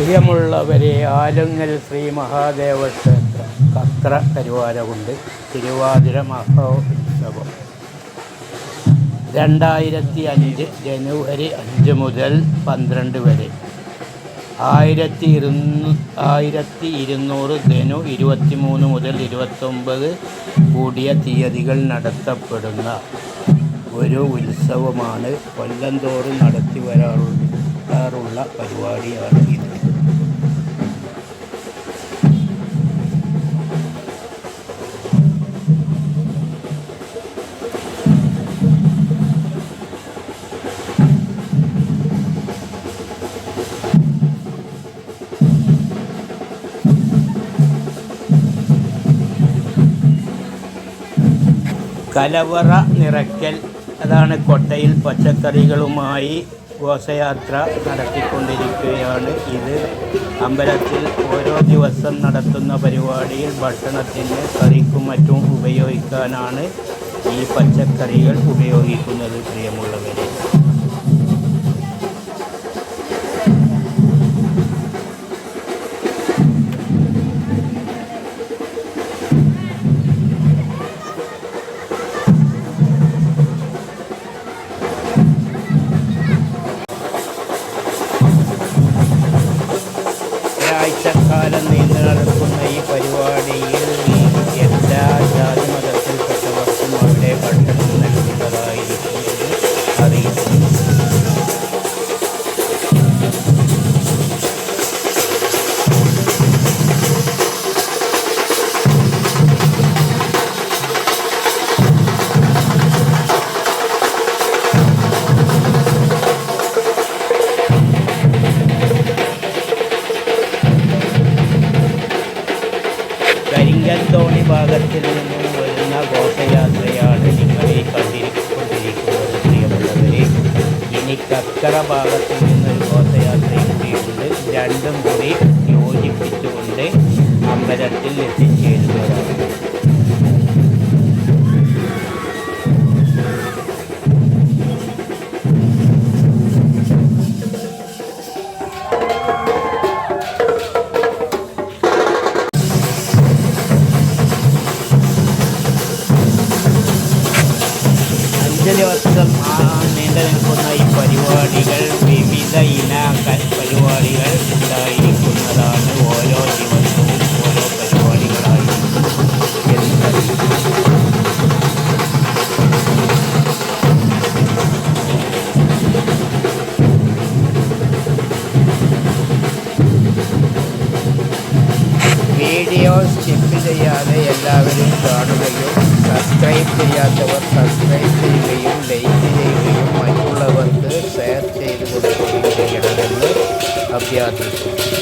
പ്രിയമുള്ളവരെ ആലുങ്ങൽ ശ്രീ മഹാദേവ ക്ഷേത്രം കത്ര കരുവാരകുണ്ട് തിരുവാതിര മഹോത്സവം. രണ്ടായിരത്തി അഞ്ച് ജനുവരി അഞ്ച് മുതൽ പന്ത്രണ്ട് വരെ. ആയിരത്തി ഇരുന്നൂ ആയിരത്തി ഇരുന്നൂറ് ധനു ഇരുപത്തി മൂന്ന് മുതൽ ഇരുപത്തൊമ്പത് കൂടിയ തീയതികൾ നടത്തപ്പെടുന്ന ഒരു ഉത്സവമാണ് കൊല്ലം തോറും നടത്തി വരാറുള്ള പരിപാടിയാണ് ഇത്. കലവറ നിറയ്ക്കൽ അതാണ് കൊട്ടയിൽ പച്ചക്കറികളുമായി ഘോഷയാത്ര നടത്തിക്കൊണ്ടിരിക്കുകയാണ് ഇത്. അമ്പലത്തിൽ ഓരോ ദിവസം നടത്തുന്ന പരിപാടിയിൽ ഭക്ഷണത്തിന് കറിക്കും മറ്റും ഉപയോഗിക്കാനാണ് ഈ പച്ചക്കറികൾ ഉപയോഗിക്കുന്നത് പ്രിയമുള്ളവരെ. ഒരാഴ്ചക്കാലം നീണ്ടു നടക്കുന്ന ഈ പരിപാടിയിൽ ഭാഗത്തിൽ നിന്നും വരുന്ന ഘോഷയാത്രയാണ് ഈ കണ്ടിരിക്കൊണ്ടിരിക്കുന്നത് പ്രിയമുള്ളവരെ ഇനി കക്കറ ഭാഗത്ത് ഘോഷയാത്രയും അഞ്ച് ദിവസം നീണ്ടു നിൽക്കുന്ന ഈ പരിപാടികൾ വിവിധ ഇന പരിപാടികൾ ഉണ്ടായിരിക്കുന്നതാണ്. വീഡിയോ സ്കിപ്പ് ചെയ്യാതെ എല്ലാവരും കാണുകയും സബ്സ്ക്രൈബ് ചെയ്യാത്തവർ സബ്സ്ക്രൈബ് ചെയ്യുകയും ലൈക്ക് ചെയ്യുകയും മറ്റുള്ളവർക്ക് ഷെയർ ചെയ്ത് കൊടുക്കുകയും ചെയ്യണമെന്ന് അഭ്യർത്ഥിക്കുന്നു.